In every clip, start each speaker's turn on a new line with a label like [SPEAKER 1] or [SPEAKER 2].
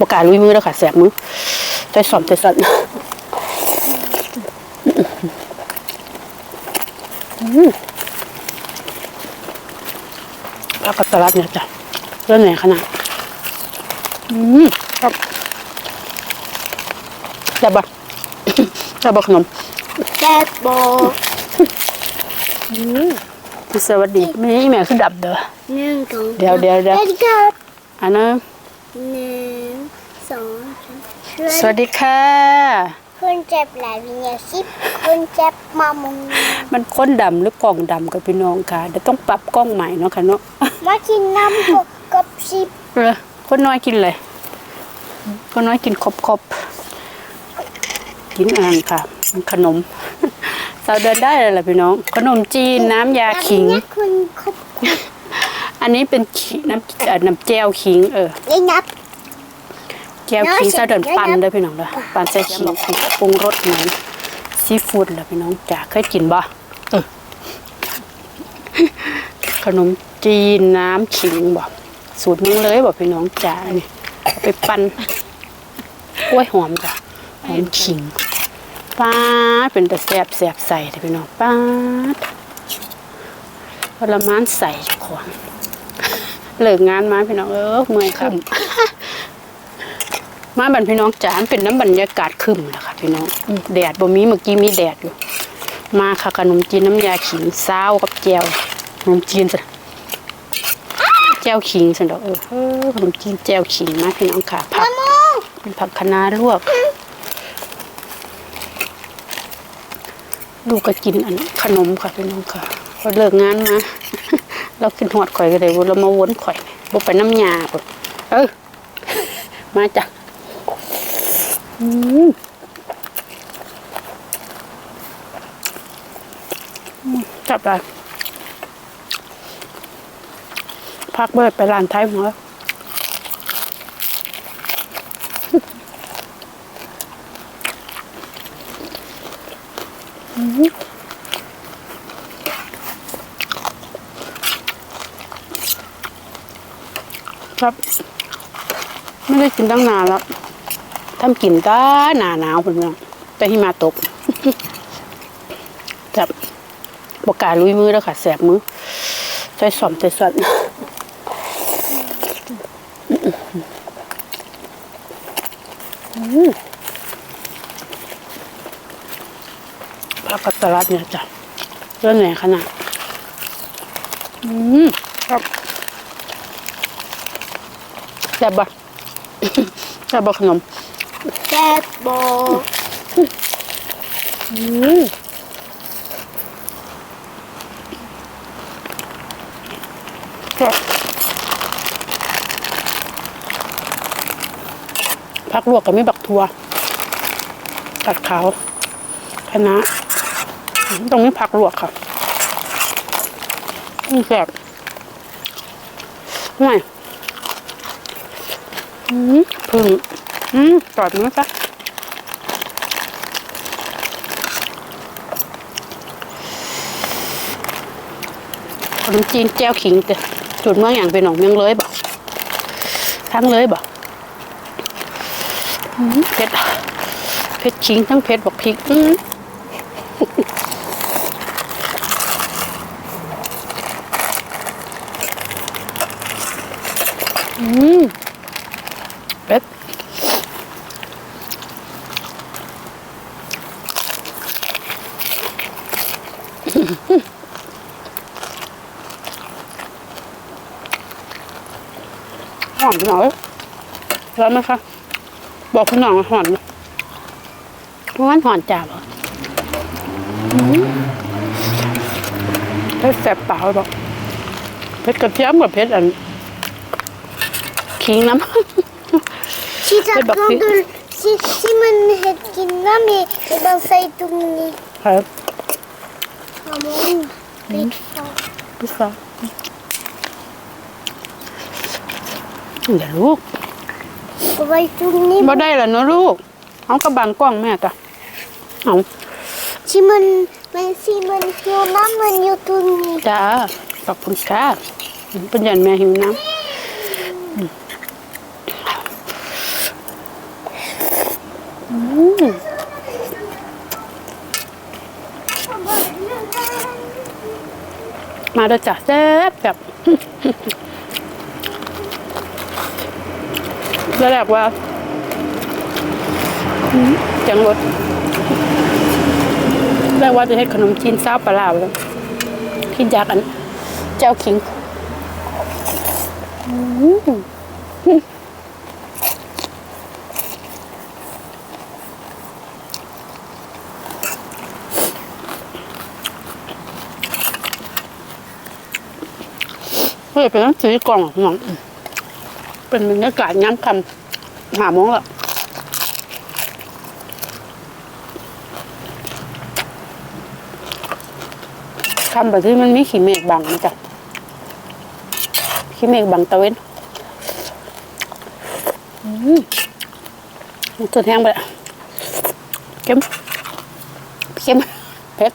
[SPEAKER 1] ประกล้าศลุยมือแล้วค่ะแสบมือใจสอมใจสั่นอืมแล้วก็ตลาดเนี่ยจ้ะเรื่องไหนขนาดอืมครับได้ปะได้ปะขนม
[SPEAKER 2] แซ่บโบ
[SPEAKER 1] สวัสดีไม่แม่คือดับเด้อ
[SPEAKER 2] หนึ่งสอง
[SPEAKER 1] เดี๋ยวเดี๋ยวเดี๋ยว
[SPEAKER 2] สวัสดีครับ
[SPEAKER 1] อันนั้น
[SPEAKER 2] หนึ่งสองสาม
[SPEAKER 1] สวัสดีค่ะ
[SPEAKER 2] คนเจ็บหลายวิญญาสิบคนเจ็บมามุง
[SPEAKER 1] มันค้นดำหรือกล่องดำกับพี่น้องค่ะเดี๋ยวต้องปรับกล้องใหม่เนาะค่ะเนาะ
[SPEAKER 2] มากินน้ำหกกับสิบ
[SPEAKER 1] เออคนน้อยกินเลยคนน้อยกินครบครบๆกินอ่านค่ะขนมสาวเดินได้เลยแหละพี่น้อง ขนมจีนน้ำยาขิง
[SPEAKER 2] น้ำเนี่ยคุณครบ
[SPEAKER 1] อั นนี้เป็นขิน้ำเอ่อน้ำแจ่วขิงเออ
[SPEAKER 2] ได้นับ
[SPEAKER 1] แก้วขิง
[SPEAKER 2] น้อย
[SPEAKER 1] สาวเดิน
[SPEAKER 2] น้อย
[SPEAKER 1] ปั่น
[SPEAKER 2] นะ
[SPEAKER 1] เด้อพี่น้องเด้อปั่นใส่ขิงปรุงรสเหมือนซีฟู้ดแหละพี่น้องจ๋าเคยกินบ่เออขนมจีนน้ำขิงบ่สูตรเมึงเลยบ่พี่น้องจ๋านี่เอาไปปั่นกล้วยหอมจ้ะหอมขิงป้าดเป็นแต่แสบแสบใส่เด้อพี่น้องป้าดผลไม้ใส่เจ้าของ เลิกงานมาพี่น้องเออเมื่อยครับมาบันพี่น้องจ๋ามันเป็นน้ำบรรยากาศคึมนะคะพี่น้องอืมแดดบ่มีเมื่อกี้มีแดดอยู่ มาค่ะขนมจีนน้ำยาขิงซาวกับแจวขนมจีนสิแจวขิงสิดอกเออเออขนมจีนแจวขิงมาพี่น้องค่ะผักเป็นผักคะน้าลวกลูกก็กินอันขนมค่ะพี่น้องค่ะพอเลิกงานมา เรากินหอดข่อยก็เลยเรามาวนข่อยบไปน้ำยาเออ มาจ้ะอืมจับได้พักเบิดไปร้านไทยหมดแล้วอืม ครับ ไม่ได้กินตั้งนานแล้วทำกินก็หนาหนาวคนเมืองแต่หิมะตกจับปกล้าลุยมือแล้วค่ะแสบมือใจสอมใจสั่นอืมผักกับตลัดเนี่ยจ้ะเรื่องไหนขนาดอืมครับ แซ่บปะแซ่บปะขนม
[SPEAKER 2] แซ่บโบ
[SPEAKER 1] อืมครับผักลวกกับมีบักทัวตัดขาวคะน้าตรงนี้ผักลวกค่ะอืมแซ่บห่วยอืม พึ่งอืมตอดมันซะขนมจีนแจ้วขิงเตะจุดเมืองอย่างเป็นหนองเมืองเลยบอกทั้งเลยบอกเผ็ดเผ็ดขิงทั้งเผ็ดบอกพริกอื้ออืมเผ็ดหอมห น่อยแล้วไหมคะ บอกคุณหน่องว่าหอมนะร้อนหอนจ่าเหรออืมเผ็ดแสบปากเลยบอกเผ็ดกระเทียมกับเผ็ดอันขิงน้ำ
[SPEAKER 2] ที่จะ
[SPEAKER 1] เป็นแบบ
[SPEAKER 2] ลอง
[SPEAKER 1] พริก
[SPEAKER 2] ดูที่ที่มันเห็ดกินน้ำมีเราใส่ตรงนี้
[SPEAKER 1] ครับ
[SPEAKER 2] มามุง ปิดไฟ
[SPEAKER 1] พี่ฟ้าอย่าลูก
[SPEAKER 2] เอาไว้ตรงนี้
[SPEAKER 1] บ่ได้แล้วเนอะลูกเอากระบังกล้องแม่จ้ะเอา
[SPEAKER 2] ที่มันมันที่มันหี่ยวน้ำมันอยู่ตรงนี้
[SPEAKER 1] จ้าขอบคุณค่ะเป็นยันแม่หิวน้ำมมาเด้อจ้ะแซ่บแบบ แล้วแรกว่าจังรสแรกว่าจะให้ขนมจีนซาวปลาลาวแล้วคิดอยากอัน เจ้าคิงอืมเฮ้ยเป็นต้องซื้อกล่องหวัง เป็นบรรยากาศย้ำคำหาโมงละคำแบบที่มันมีขีเมฆบังนะจ๊ะขีเมฆบังตะเวนอืมสุดแห้งไปละเค็มเค็มเผ็ด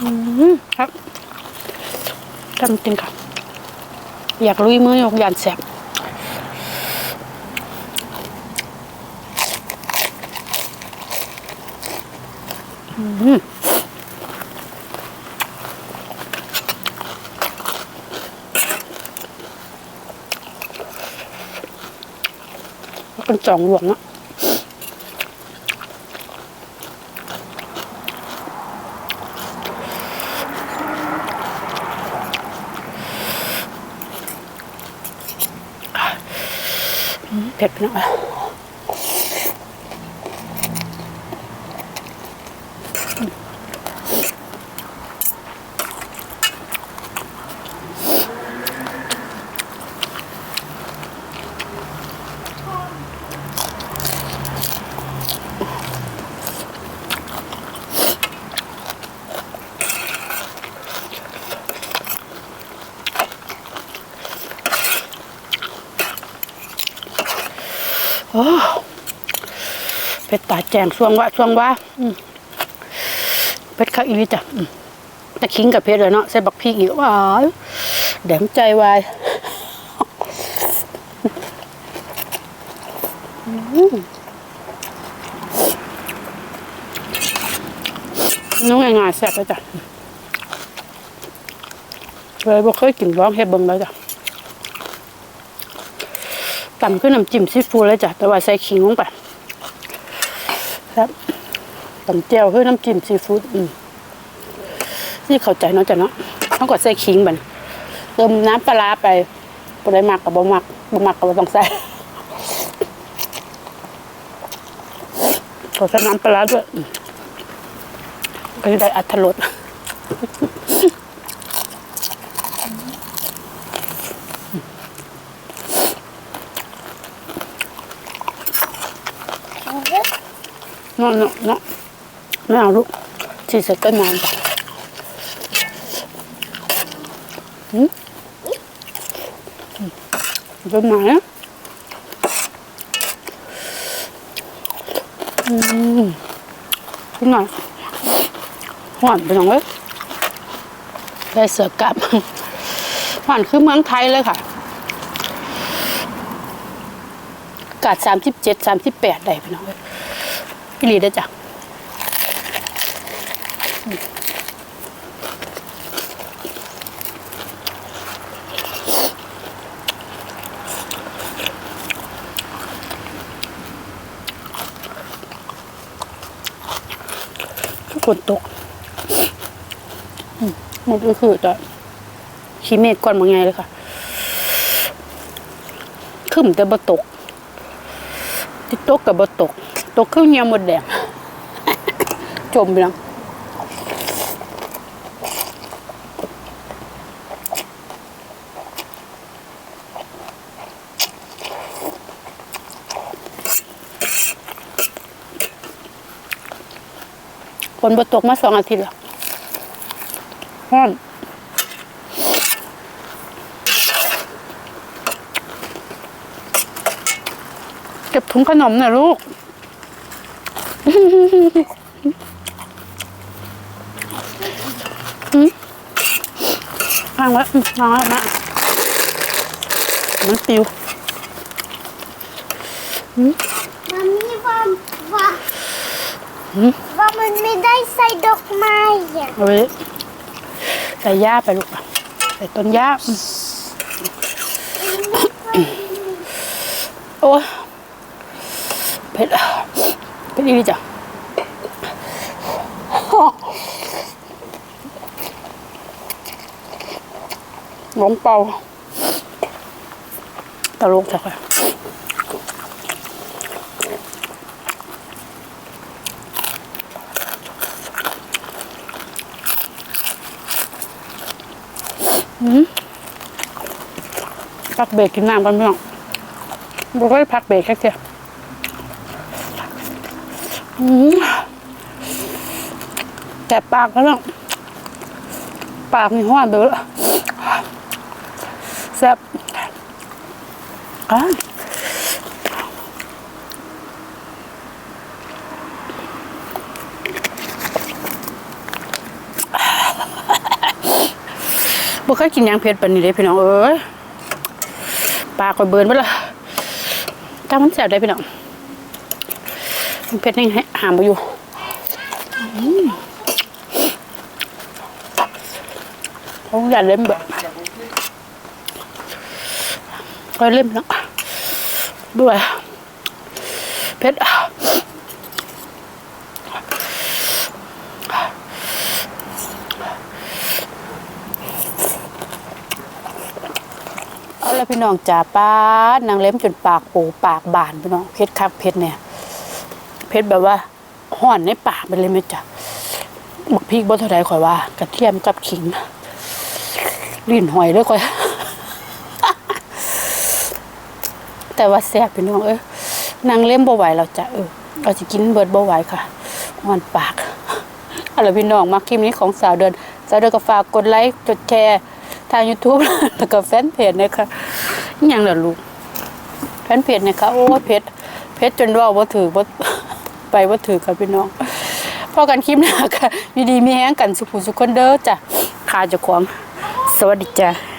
[SPEAKER 1] อืมครับ ทำจริงค่ะ อยากลุยมือยกยานแสบเป็นจองหลวงอะ อืมเผ็ดไปหน่อยโอ้ เผ็ดตาแจงช่วงวะช่วงวะเผ็ดข้าวอีจ้ะแต่ขิงกับเผ็ดเลยเนาะใส่บักพริกอีกว้ายแดงใจวายน้องง่ายๆแซ่บเลยจ้ะเลยบ่เคยกินร้องเฮ็ดเบิ่งแล้วจ้ะตำขึ้นน้ำจิ้มซีฟู้ดเลยจ้ะแต่ว่าใส่ขิงลงไป ครับตำเจียวคือน้ำจิ้มซีฟู้ดอืมนี่เข้าใจเนาะจ้ะเนาะต้องกดใส่ขิงบันเติมน้ำปลาไปบ่ได้มักกับบะหมักบะหมักกับบ่ต้องใส่ขอใส่น้ำปลาร้าด้วยอืมก็จะได้อัตรส นาะเนาะเนาะไม่เอาลูกที่เสร็จก็นานจ้ะอืมอืมต้นไม้อะอืมขึ้นหน่อยหวานไปหน่อยได้เสือกลับหวานคือเมืองไทยเลยค่ะกาศสามสิบเจ็ดสามสิบแปดได้พี่น้องเอีหลีได้อจ้ะทุกคนตกหมดก็คือจะขี้เมฆก่อนมาไงเลยค่ะ ขึ้นแต่บ่ตกที่ตกกับบตก ตกเครื่องเงียหมดแดงจมไปแล้วฝนบตกมาสองอาทิตย์แล้วห้อนเก็บถุงขนมหน่อยลูก วางไว้อืมวางไว้มามันปิว
[SPEAKER 2] มามีว่าว่าว่ามันไม่ได้ใส่ดอกไม้อะ
[SPEAKER 1] เอาไว้ใส่หญ้าไปลูกใส่ต้นหญ้าอืมโอ้ยเผ็ดเผ็ดอีกจ้ะ ลงเป่าตลกจังเลยพักเบรกกินน้ำกันพี่น้องบอกว่าพักเบรกแค่เดียวอืมแกะปากแล้วเนาะปากมีห้อนเด้อ ซ่บอะบ่เคยกินยังเผ็ดปานนี้เลยพี่น้องเอ้ยปลาคอยเบิร์นไปละถ้ามันแสบได้พี่น้องมันเผ็ดนี่ให้หามไปอยู่อืมเขาอยากเล่นแบบ ก็เล่นพี่น้องด้วยเผ็ดเอาละพี่น้องจ่าป้านางเล็มจนปากปูปากบานพี่น้องเผ็ดคักเผ็ดเนี่ยเผ็ดแบบว่าห่อนในปากไปเลยไหมจ๊ะบักพริกบ่เท่าไรข่อยว่า กระเทียมกับขิงลิ้นหอยเลยข่อย แต่ว่าแซ่บพี่น้องเอ้ยนางเล่มบ่ไหวแล้วจ้ะเออเราจะกินเบิดบ่ไหวค่ะมันปากเอาล่ะพี่น้องมาคลิปนี้ของสาวเดือนสาวเดือนก็ฝากกดไลค์กดแชร์ทาง YouTube แล้วก็แฟนเพจนะคะยังล่ะลูกแฟนเพจนะคะโอ้เพจเพจจนว่าบ่ถือบ่ไปบ่ถือค่ะพี่น้องพอกันคลิปหน้าค่ะดีมีแฮงกันสุขุสุขคนเด้อจ้ะขาเจ้าของสวัสดีจ้ะ